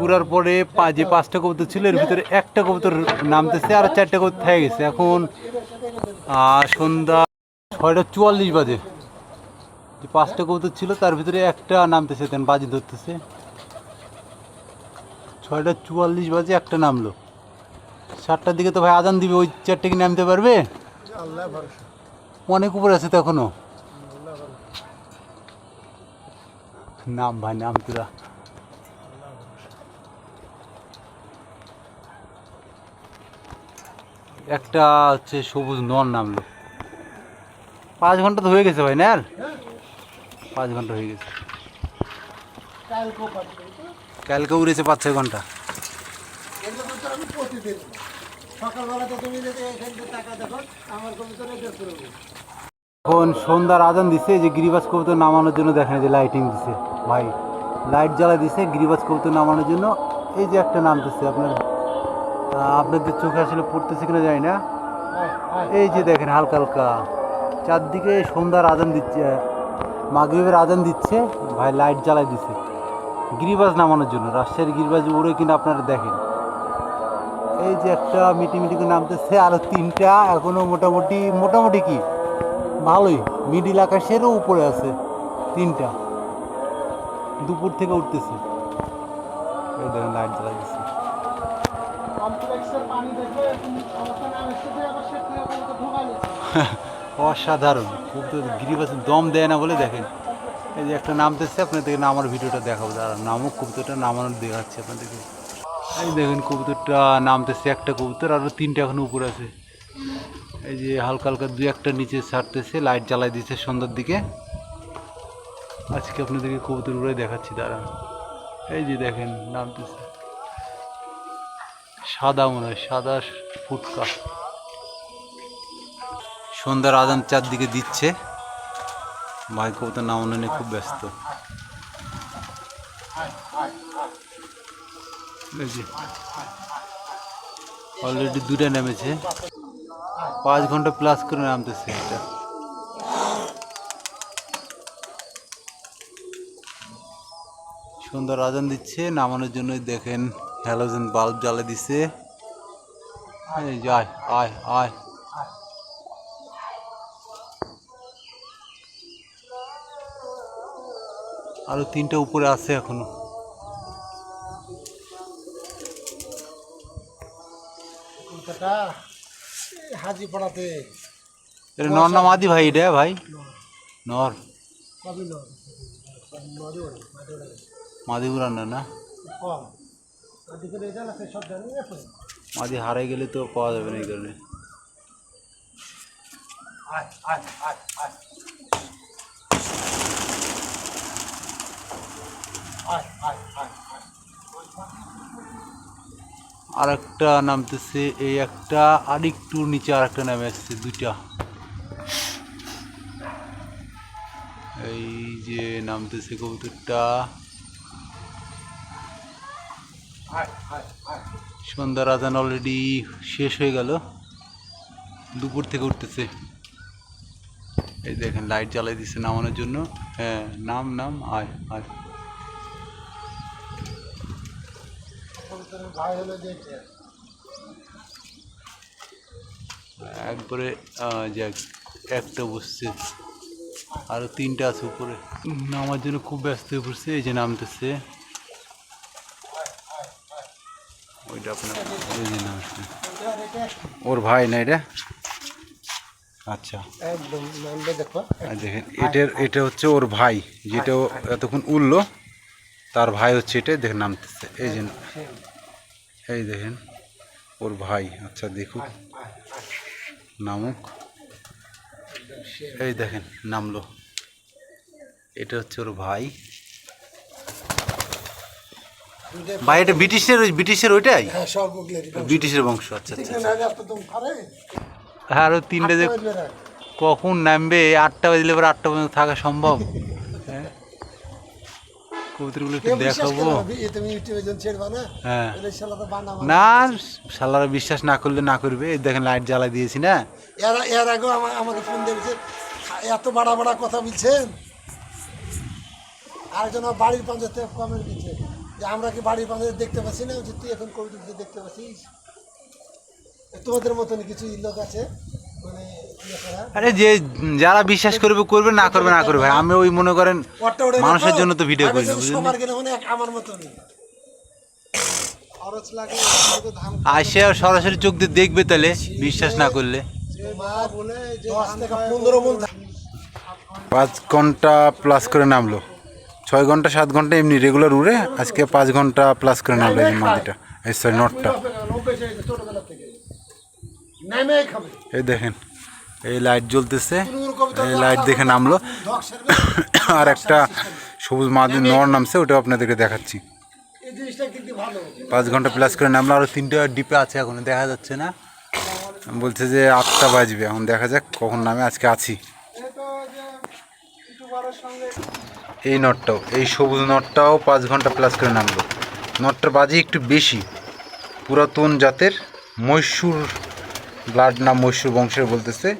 ঘুরার পরে যে পাঁচটা কবুতর ছিল এর ভিতরে একটা কবুতর নামতেছে আর চারটা কবুতর থেকে গেছে। এখন সন্ধ্যা ছয়টা চুয়াল্লিশ বাজে। যে পাঁচটা কবুতর ছিল তার ভিতরে একটা নামতেছে তেন বাজি ধরতেছে। ছয়টা চুয়াল্লিশ বাজে একটা নামলো। সাতটার দিকে তো ভাই আজান দিবে ওই চারটে কি নামতে পারবে? অনেক উপরে আছে তো এখনও? নাম ভাই নাম তোরা। একটা হচ্ছে সবুজ নন নামলো। পাঁচ ঘণ্টা তো হয়ে গেছে ভাই, না? পাঁচ ঘণ্টা হয়ে গেছে। কালকে উড়েছে পাঁচ ছয় ঘণ্টা। এখান সন্ধ্যার আজান দিছে, যে গিরিবাজ কবুতর নামানোর জন্য দেখেন যে লাইটিং দিছে। ভাই লাইট জ্বালা দিছে গিরিবাজ কবুতর নামানোর জন্য। এই যে একটা নামতেছে আপনার আপনাদের চোখে আসলে পড়তেছে কিনা জানি না। এই যে দেখেন, হালকা হালকা। চারদিকে সন্ধ্যার আজান দিচ্ছে, মাগরিবের আজান দিচ্ছে। ভাই লাইট জ্বালাই দিচ্ছে গিরিবাজ নামানোর জন্য, রাজশাহীর গিরিবাজ উড়ে কিনা আপনারা দেখেন। এই যে একটা মিটি মিটি করে নামতেছে, আরও তিনটা। এখনও মোটামুটি মোটামুটি কি? ভালোই। মিডিল আকাশেরও উপরে আছে, তিনটা। দুপুর থেকে উঠতেছে। এই দেখেন লাইট জ্বালাই দিচ্ছে কমপ্লেক্সের পানি দেখে অবস্থা নাম এসেছে আবার সে তুই ওখানে ঢোকা নিচ্ছে অসাধারণ। খুব তো গিরিবাসে দম দেয় না বলে দেখেন। এই যে একটা নামতেছে আপনাদেরকে নামার ভিডিওটা দেখাবো। দাঁড়া নামক কবুতরটা নামানোর দেখাচ্ছে আপনাদেরকে। এই দেখেন কবুতরটা নামতেছে একটা কবুতর আরও তিনটা এখন উপরে আছে। এই যে হালকা হালকা দু একটা নিচে ছাড়তেছে, লাইট জ্বালাই দিচ্ছে সন্ধ্যার দিকে। আজকে আপনাদেরকে কবুতর উড়ে দেখাচ্ছি দাঁড়া এই যে দেখেন নামতেছে। সাদা মনে হয়, সাদা ফুটকা। সন্ধ্যার আজান চারদিকে দিচ্ছে। ভাই কবুতর নামানো নিয়ে খুব ব্যস্ত। অলরেডি দুটা নেমেছে। পাঁচ ঘণ্টা প্লাস করে নামতেছে এটা। সুন্দর আজান দিচ্ছে, নামানোর জন্য দেখেন হ্যালোজেন বাল্ব জ্বালে যে, আয় আয় আয়। আরও তিনটা উপরে আছে এখনও। এটা নর না মাদি ভাই এটা ভাই? নর। মাদি উড়ানো না হারাই গেলে তো পাওয়া যাবে না এই কারণে। আয় আয় আয় আয় আয় আয় আর একটা নামতেছে এই একটা আর একটু নিচে আর একটা নামে আসছে, দুইটা। এই যে নামতেছে কবুতরটা। সন্ধ্যার আজান অলরেডি শেষ হয়ে গেল। দুপুর থেকে উঠতেছে। এই দেখেন লাইট জ্বালাই দিচ্ছে নামানোর জন্য। হ্যাঁ নাম নাম, আয় আয়। ভাই হলো একবারে যাক একটা বসছে। আরও তিনটা আছে উপরে। নামার জন্য খুব ব্যস্ত হয়ে পড়ছে এই যে নামতেছে। ওইটা আপনার ওই যে নামছে। ওর ভাই না এটা? আচ্ছা। একদম দেখেন এটার এটা হচ্ছে ওর ভাই যেটা ও এতক্ষণ উঠল। তার ভাই হচ্ছে এটা দেখে নামতেছে। এই যে এই দেখেন ওর ভাই আচ্ছা দেখুন নামুক। এই দেখেন নামলো। এটা হচ্ছে ওর ভাই। ভাই এটা ব্রিটিশের ওই ব্রিটিশের ওইটাই? হ্যাঁ ব্রিটিশের বংশ আচ্ছা আচ্ছা তো হ্যাঁ আরও তিনটে যে কখন নামবে আটটা বাজলে পরে আটটা পর্যন্ত থাকা সম্ভব? একটু দেখাবো। না, তুমি ইউটিউবে যখন ছেড়বা না? হ্যাঁ। না বিশ্বাস না করলে না করবে। এই দেখেন লাইট জ্বালা দিয়েছি না? এর এর আগেও আমাকে ফোন দিয়েছে এত বাড়া বাড়া কথা বলছেন? আরেকজন বাড়ির থেকে কমেন্ট দিচ্ছে যে আমরা কি বাড়ির পাশে দেখতে পাচ্ছি না? যে তুই এখন কবিতা দেখতে পাচ্ছিস? তোমাদের মতন কিছু লোক আছে। আরে যে যারা বিশ্বাস করবে করবে না করবে না করবে ভাই। আমি ওই মনে করেন মানুষের জন্য তো ভিডিও করি আসে আর সরাসরি চোখ দিয়ে দেখবে তাহলে বিশ্বাস না করলে। পাঁচ ঘণ্টা প্লাস করে নামলো। ছয় ঘণ্টা সাত ঘণ্টা এমনি রেগুলার উড়ে আজকে পাঁচ ঘণ্টা প্লাস করে নামলো এই মাদিটা এই সরি নটটা অভ্যেস হয়ে গেছে ছোটবেলা থেকে নেমেই খাবে এই দেখেন এই লাইট জ্বলতেছে এই লাইট দেখে নামলো। আর একটা সবুজ মাদি নর নামছে ওটাও আপনাদেরকে দেখাচ্ছি। পাঁচ ঘণ্টা প্লাস করে নামলো আরও তিনটে ডিপে আছে এখন দেখা যাচ্ছে না। বলছে যে আটটা বাজবে এখন দেখা যাক কখন নামে আজকে আছি। এই নটটাও এই সবুজ নটটাও পাঁচ ঘণ্টা প্লাস করে নামলো। নটটার বাজি একটু বেশি। পুরাতন জাতের মৈশুর ব্লাড না মৈশুর বংশের বলতেছে।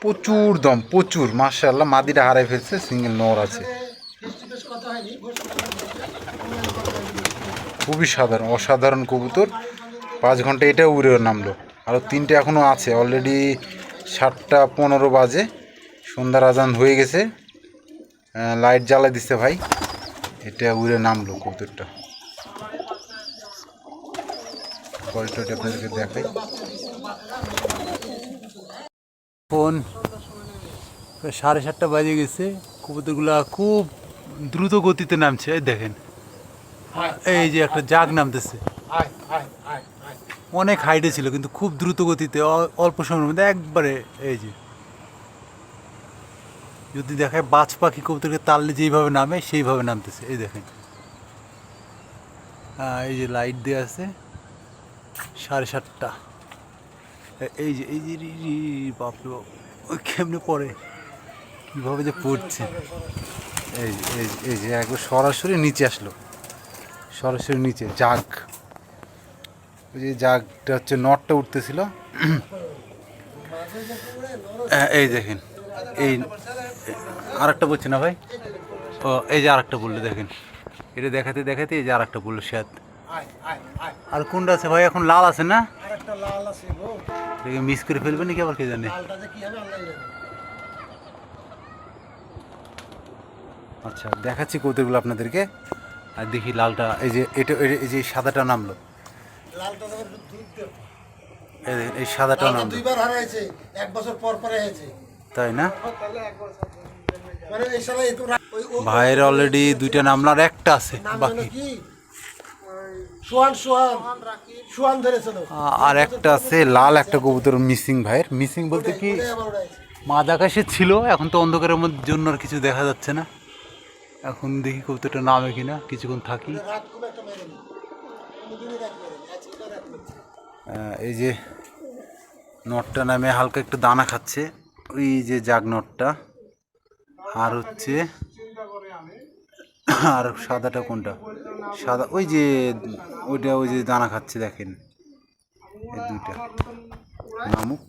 প্রচুর দম, প্রচুর মার্শাল্লাহ মাদিটা হারাই ফেলছে, সিঙ্গেল নর আছে। খুবই সাধারণ, অসাধারণ কবুতর। পাঁচ ঘণ্টা এটা উড়ে নামলো। আরও তিনটে এখনও আছে অলরেডি সাতটা পনেরো বাজে। সন্ধ্যার আজান হয়ে গেছে। লাইট জ্বালা দিচ্ছে ভাই। এটা উড়ে নামলো কবুতরটা। কোয়ালিটি আপনাদেরকে দেখাই। ফোন সাড়ে সাতটা বাজে গেছে। কবুতরগুলা খুব দ্রুত গতিতে নামছে এই দেখেন। এই যে একটা জাগ নামতেছে। অনেক হাইটে ছিল কিন্তু খুব দ্রুত গতিতে অল্প সময়ের মধ্যে একবারে এই যে। যদি দেখায় বাজ পাখি কবুতরকে তাললে যেইভাবে নামে সেইভাবে নামতেছে এই দেখেন। হ্যাঁ, এই যে লাইট দেওয়া আছে সাড়ে সাতটা। এই যে এই যে বাপরে বাপ ওই কেমনে পড়ে? কীভাবে যে পড়ছে? এই এই এই যে, একবার সরাসরি নিচে আসলো। সরাসরি নিচে জাগ ওই যে জাগটা হচ্ছে, নটটা উঠতেছিল। এই দেখেন, এই, আরেকটা বলছে না ভাই? ও, এই যে আরেকটা বলল, দেখেন। এটা দেখাতে দেখাতে এই যে আরেকটা বলল স্যাদ আর কোনটা আছে ভাই? এখন লাল আছে না? লাল আছে। দেখে মিস করে ফেলবে নাকি আবার কে জানে? আচ্ছা দেখাচ্ছি কৌতুকগুলো আপনাদেরকে। আর দেখি লালটা এই যে এটা এই- যে সাদাটা নামলো। এই সাদাটা নামলো। দুইবার হারাইছে এক বছর পর পরে হয়েছে তাই না? মানে ভাইয়ের অলরেডি দুইটা নামলো আর একটা আছে। বাকি। আর একটা আছে লাল একটা কবুতর মিসিং ভাইয়ের। মিসিং বলতে কি মাঝ আকাশে ছিল এখন তো অন্ধকারের মধ্যে জন্য আর কিছু দেখা যাচ্ছে না। এখন দেখি কবুতরটা নামে কিনা কিছুক্ষণ থাকি। এই যে নটটা নামে হালকা একটু দানা খাচ্ছে ওই যে জাগ নটটা আর হচ্ছে আর সাদাটা কোনটা? সাদা, ওই যে, ওইটা ওই যে দানা খাচ্ছে, দেখেন। এই দুইটা। নামুক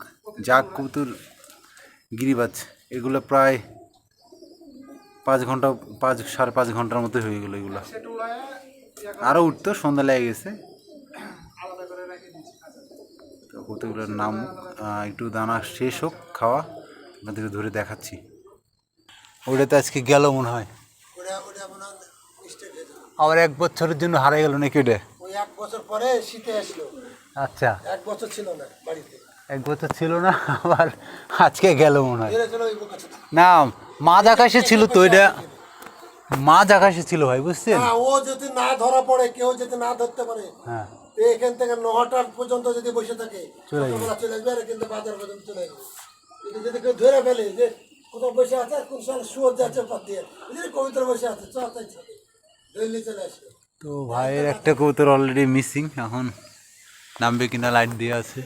জাগ কবুতর, গিরিবাজ, এগুলো প্রায় পাঁচ ঘণ্টা, পাঁচ, সাড়ে পাঁচ ঘণ্টার মতো হয়ে গেলো এগুলো। আরও উঠতো, সন্ধ্যা লেগে গেছে। কতগুলোর নাম একটু দানা শেষ হোক, খাওয়া, আপনাদেরকে ধরে দেখাচ্ছি। ওটাতে আজকে গেল মনে হয় ওটা ওটা মনে হয় মিস্টেক হয়েছে আবার এক বছরের জন্য হারিয়ে গেল নাকি ওটা? ওই এক বছর পরে শীতে আসলো। আচ্ছা। এক বছর ছিল না বাড়িতে। এক বছর ছিল না আবার আজকে গেল মনে হয়। চলো। না মাঝ আকাশে ছিল তো এটা মাঝ আকাশে ছিল ভাই বুঝছেন? হ্যাঁ, ও যদি না ধরা পড়ে কেউ যদি না ধরতে পারে হ্যাঁ। এখান থেকে নটা পর্যন্ত যদি বসে থাকে চলে যাবে। চলে আর কিন্তু বাজার পর্যন্ত চলে কিন্তু যদি কেউ ধরে ফেলে যে কোথাও বসে আছে কোন সাল যাচ্ছে পাত দিয়ে। কবিতার বসে আছে চ তাই ছাড়ে ধরলে চলে আসবে তো ভাইয়ের একটা কবুতর অলরেডি মিসিং এখন নামবে কিনা লাইট দিয়ে আছে।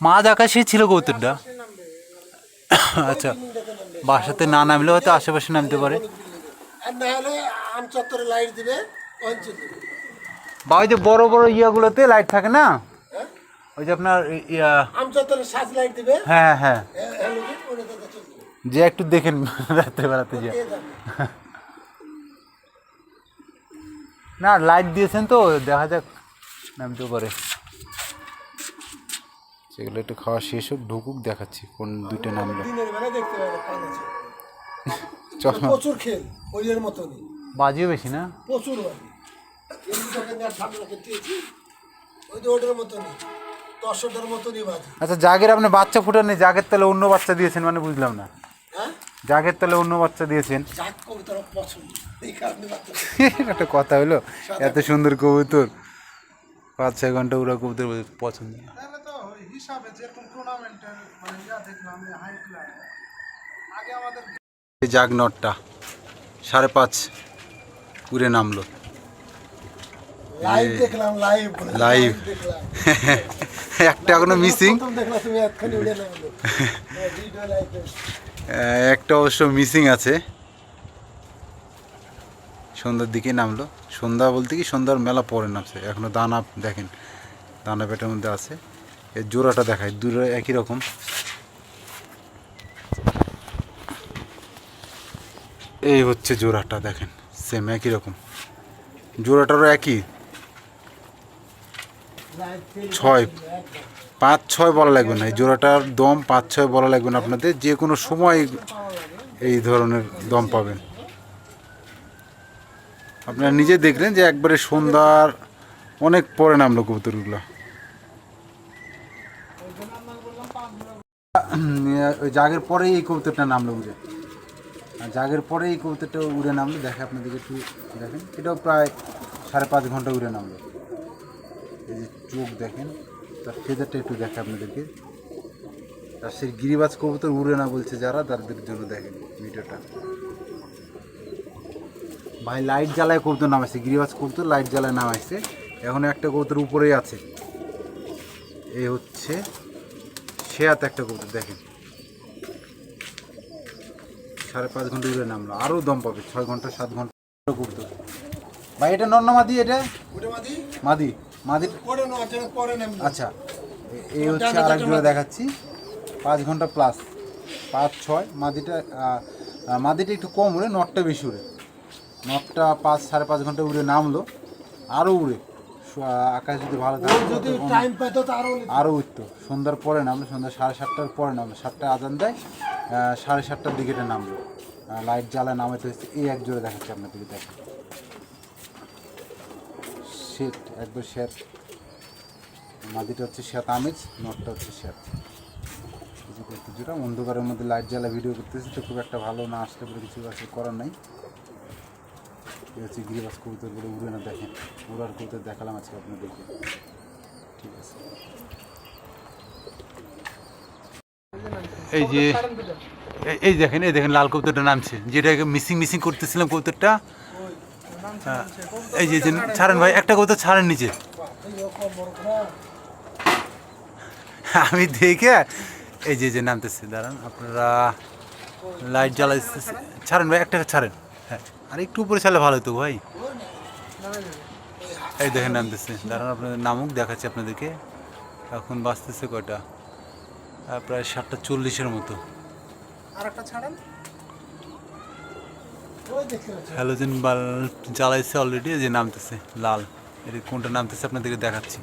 মাঝ আকাশেই ছিল কবুতরটা। আচ্ছা বাসাতে না নামলে হয়তো আশেপাশে নামতে পারে। বা ওই যে বড় বড় ইয়াগুলোতে লাইট থাকে না? ওই যে আপনার ইয়া। হ্যাঁ হ্যাঁ। যে একটু দেখেন রাত্রে বেলাতে যে। না লাইট দিয়েছেন তো দেখা যাক নামতেও পারে। সেগুলো একটু খাওয়া শেষ হোক ঢুকুক দেখাচ্ছি কোন দুইটা নামলো আছে। চশমা প্রচুর খেল ওইয়ের মতনই। বাজিও বেশি না? প্রচুর বাড়ি এমনি টাকা নিয়ে ঠান্ডা খেতেছি ওই তো ওটার মতনই দশটার মতনই বাজে। আচ্ছা জাগের আপনি বাচ্চা ফুটাননি জাগের তাহলে অন্য বাচ্চা দিয়েছেন মানে বুঝলাম না। জাগের তালে অন্য বাচ্চা দিয়েছেন। যাক কবিতার পছন্দ। এই কারণে বাচ্চা একটা কথা হলো এত সুন্দর কবুতর। পাঁচ ছয় ঘণ্টা ওরা কবুতর পছন্দ। তাহলে মানে দেখলাম হাই ক্লাস আগে আমাদের এই জাগ নটটা সাড়ে পাঁচ উড়ে নামলো। লাইভ দেখলাম লাইভ. দেখলাম। একটা এখনও মিসিং দেখলাম তুমি একটা অবশ্য মিসিং আছে। সন্ধ্যার দিকে নামলো। সন্ধ্যা বলতে কি, সন্ধ্যার মেলা পরে নামছে। এখনও দানা দেখেন দানা পেটের মধ্যে আছে। এর জোড়াটা দেখায় দূরে একই রকম। এই হচ্ছে জোড়াটা, দেখেন সেম একই রকম। জোড়াটারও একই। ছয়, পাঁচ, ছয় বলা লাগবে না। এই জোড়াটার দম পাঁচ, ছয় বলা লাগবে না আপনাদের। যে কোনো সময় এই ধরনের দম পাবেন। আপনারা নিজে দেখলেন যে একবারে সন্ধ্যার অনেক পরে নামলো কবুতরগুলো। ওই জাগের পরেই এই কবুতরটা নামলো উড়ে আর জাগের পরে এই কবুতরটা উড়ে নামলো। দেখে আপনাদেরকে একটু দেখেন। এটাও প্রায় সাড়ে পাঁচ ঘণ্টা উড়ে নামলো। এই যে চোখ দেখেন তার ফেদারটা একটু দেখে আপনাদেরকে। আর সেই গিরিবাজ কবুতর উড়ে না বলছে যারা তাদের জন্য দেখেন ভিডিওটা। ভাই লাইট জ্বালায় কবুতর নামাইছে গিরিবাজ কবুতর লাইট জ্বালায় নামাইছে। এখন একটা কবুতর উপরেই আছে। এই হচ্ছে সে শেয়াত একটা কবুতর দেখেন। সাড়ে পাঁচ ঘণ্টা উড়ে নামলো আরও দম পাবে ছয় ঘণ্টা সাত ঘণ্টা কবুতর। ভাই এটা নন্না মাদি এটা? মাদি। মাদি। যেন আচ্ছা এই হচ্ছে আর দেখাচ্ছি। পাঁচ ঘণ্টা প্লাস পাঁচ ছয় মাদিটা মাদিটা একটু কম উড়ে নটটা বেশি উড়ে। নটটা পাঁচ সাড়ে পাঁচ ঘণ্টা উড়ে নামলো আরও উড়ে। আকাশ যদি ভালো থাকে আরও উঠতো সন্ধ্যার পরে নামলো সন্ধ্যা সাড়ে সাতটার পরে নামলো। সাতটা আজান দেয় সাড়ে সাতটার দিকে এটা নামলো লাইট জ্বালায় নামাইতে হচ্ছে এই এক জোড়ে দেখাচ্ছে আপনাদেরকে দেখেন। শেট একবার শেট মাদিটা হচ্ছে শ্যাত আমেজ, নটটা হচ্ছে শ্যাত কিছু করতে যেটা, অন্ধকারের মধ্যে লাইট জ্বালা ভিডিও করতেছি তো খুব একটা ভালো না আসলে বলে কিছু আসলে করার নাই। হচ্ছে গিরিবাস কবুতর বলে উড়ে না দেখেন। উড়ার কবুতর দেখালাম আজকে আপনাদেরকে। ঠিক আছে। এই যে, এই- দেখেন, এই দেখেন লাল কবুতরটা নামছে। যেটা মিসিং মিসিং করতেছিলাম কবুতরটা। এই যে ছাড়েন ভাই, একটা কবুতর ছাড়েন নিচে। আমি দেখে, এই যে যে, নামতেছে, দাঁড়ান, আপনারা লাইট জ্বালাইতেছে। ছাড়েন ভাই, একটা ছাড়েন। হ্যাঁ আর একটু উপরে ছাড়লে ভালো হতো ভাই। এই দেখেন, নামতেছে। দাঁড়ান, আপনাদের নামুক, দেখাচ্ছি আপনাদেরকে। এখন বাঁচতেছে কয়টা? প্রায় সাতটা চল্লিশের মতো। ছাড়েন। ওই দেখতে পাচ্ছি হ্যালোজেন বাল জ্বালাইছে অলরেডি যে নামতেছে লাল। এটা কোনটা নামতেছে আপনাদেরকে দেখাচ্ছি।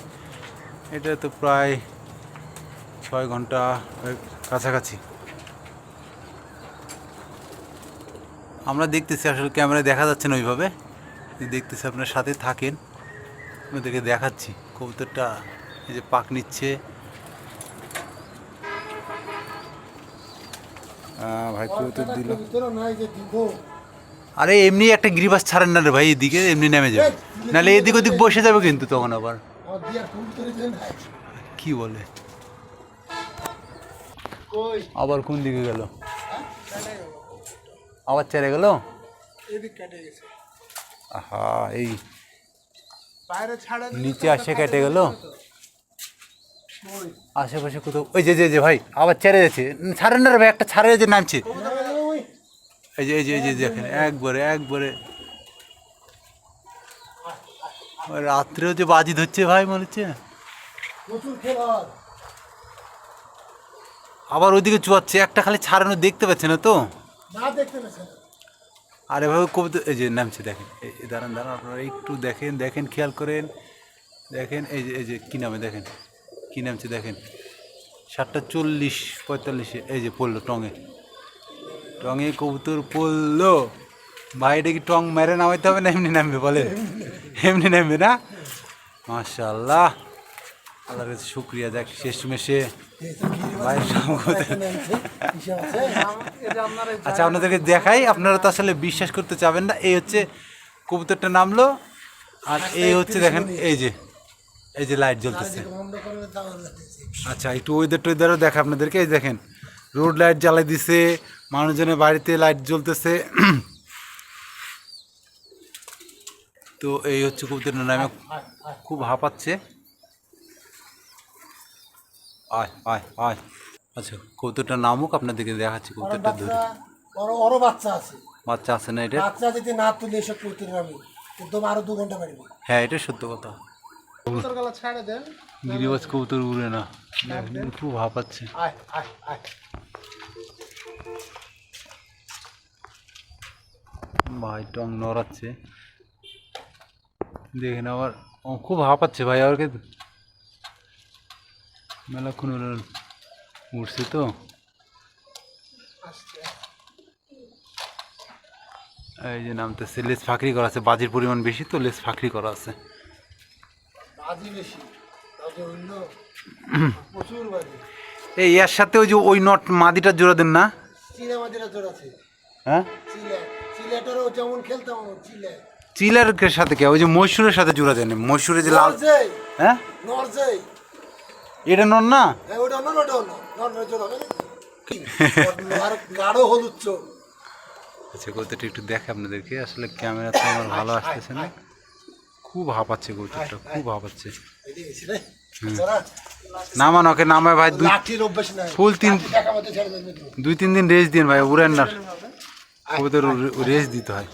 এটা তো প্রায় ছয় ঘণ্টা কাছাকাছি। আমরা দেখতেছি আসলে ক্যামেরায় দেখা যাচ্ছে না ওইভাবে। দেখতেছি আপনার সাথে থাকেন। আপনাদেরকে দেখাচ্ছি কবুতরটা এই যে পাক নিচ্ছে। ভাই কবুতর দিল। আরে এমনি একটা গিরিবাস ছাড়েন না রে ভাই, এদিকে এমনি নেমে যাবে। নাহলে এদিক ওদিক বসে যাবে কিন্তু তখন আবার। কি বলে? আবার কোন দিকে গেল? আবার চেড়ে গেল? আহা, এই নিচে আসে কেটে গেল? আশেপাশে কোথাও ওই যে যে ভাই, আবার ছেড়ে যাচ্ছে ছাড়েন না রে ভাই, একটা ছাড়ে যে নামছে। এই যে এই যে এই যে দেখেন, একবারে একবারে। রাত্রেও যে বাজি ধরছে ভাই, মনে হচ্ছে। আবার ওইদিকে চুয়াচ্ছে, একটা খালি ছাড়ানো দেখতে পাচ্ছে না তো। আর এভাবে কবিতা, এই যে নামছে, দেখেন এই দাঁড়ান দাঁড়ান, আপনারা একটু দেখেন দেখেন, খেয়াল করেন। দেখেন, এই যে এই যে, কী নামে, দেখেন, কী নামছে, দেখেন। সাতটা চল্লিশ, পঁয়তাল্লিশে, এই যে পড়ল টঙে। টঙে কবুতর পড়ল। এটা কি টং মেরে নামাইতে হবে না? এমনি নামবে, বলে। এমনি নামবে না? মাশাল্লাহ আল্লাহর কাছে শুক্রিয়া দেখ শেষ মেশে আচ্ছা আপনাদেরকে দেখাই, আপনারা তো আসলে বিশ্বাস করতে চাবেন না। এই হচ্ছে কবুতরটা নামলো, আর এই হচ্ছে দেখেন, এই যে এই যে লাইট জ্বলতেছে। আচ্ছা একটু ওয়েদার টোয়েদারও দেখা আপনাদেরকে। এই দেখেন রোড লাইট জ্বালাই দিছে মানুষজনের বাড়িতে লাইট জ্বলতেছে। তো এই হচ্ছে কবুতরের নামে খুব হাঁপাচ্ছে। আয় আয় আয়। আচ্ছা কবুতরটা নামুক আপনাদেরকে দেখাচ্ছি কবুতরটা ধরে। বড় বাচ্চা আছে। বাচ্চা আছে না এটা? বাচ্চা যদি না তুলে এসব করতে আমি কিন্তু আরও দু ঘণ্টা পারবি হ্যাঁ এটা সত্য কথা। গলা ছাড়ে দেন। গিরিবাজ কবুতর উড়ে না। খুব হাঁপাচ্ছে। আয় আয় আয়। ভাই টং নড়াচ্ছে। দেখেন আবার খুব হাঁপাচ্ছে ভাই আবার কে মেলাক্ষণ উঠছে তো। এই যে নামতেছে লেস ফাঁকরি করা আছে বাজির পরিমাণ বেশি তো লেস ফাঁকরি করা আছে। এই এর সাথে ওই যে ওই নট মাদিটা জোড়া দেন না? হ্যাঁ? চিলে। চিলেটারও যেমন খেলতাম চিলে। চিলারের সাথে কে? ওই যে মৈশুরের সাথে জোড়া দেন মৈশুরের যে লাল হ্যাঁ? এটা নন না? হ্যাঁ ওটা ওটা গাঢ় হলুদ চোখ। আচ্ছা কৌতুকটা একটু দেখে আপনাদেরকে। আসলে ক্যামেরা তো আমার ভালো আসতেছে না। খুব হাঁপাচ্ছে কৌতুকটা খুব হাঁপাচ্ছে। নামান ওকে নামায় ভাই দুই ফুল তিন-। দুই তিন দিন রেস্ট দিন ভাই উড়েন না। কবুতর রেস্ট দিতে হয়।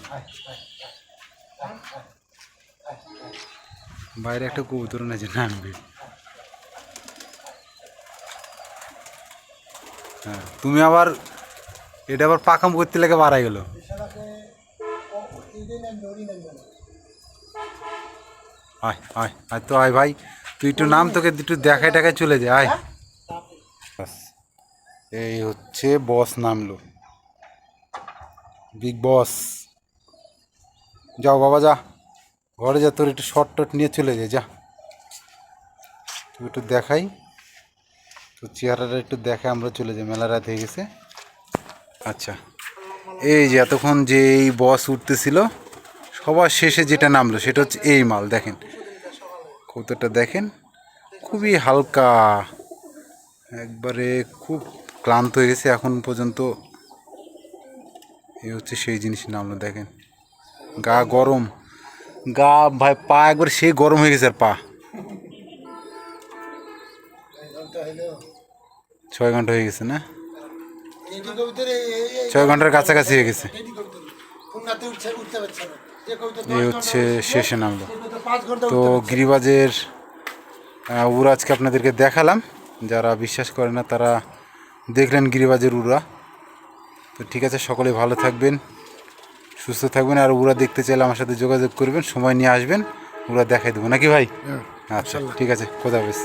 বাইরে একটা কবুতর না নামবে হ্যাঁ তুমি আবার এটা আবার পাকাম করতে লেগে বাড়াই গেল। শালাকে ও- এদিকে নামবে, ওরই নামবে না। আয় আয় আয় তো আয় ভাই। তুই একটু নাম তোকে একটু দেখায় টাকায় চলে যায় আয়। এই হচ্ছে বস নামলো। বিগ বস যাও বাবা, যা। ঘরে যা, তোর একটু শর্ট টট নিয়ে চলে যায় যা। তুই একটু দেখাই। তো চেহারাটা একটু দেখে আমরা চলে যাই, মেলা রাত হয়ে গেছে। আচ্ছা। এই যে এতক্ষণ যে এই বস উঠতেছিল, সবার শেষে যেটা নামলো, সেটা হচ্ছে এই মাল, দেখেন। কৌতোটা দেখেন, খুবই হালকা। একবারে খুব ক্লান্ত হয়ে গেছে এখন পর্যন্ত। এই হচ্ছে সেই জিনিস না নামলো দেখেন, গা গরম। গা ভাই, পা একবার সেই গরম হয়ে গেছে আর পা। ছয় ঘণ্টা হয়ে গেছে না? ছয় ঘণ্টার কাছাকাছি হয়ে গেছে। উঠতে পারছে না। এই হচ্ছে শেষে নামলো। তো। গিরিবাজের উড়া আজকে আপনাদেরকে দেখালাম। যারা বিশ্বাস করে না তারা দেখলেন গিরিবাজের উড়া। তো ঠিক আছে সকলে ভালো থাকবেন সুস্থ থাকবেন আর উড়া দেখতে চাইলে আমার সাথে যোগাযোগ করবেন সময় নিয়ে আসবেন উড়া দেখাই দেবো। নাকি ভাই? আচ্ছা ঠিক আছে খোদা হাফেজ।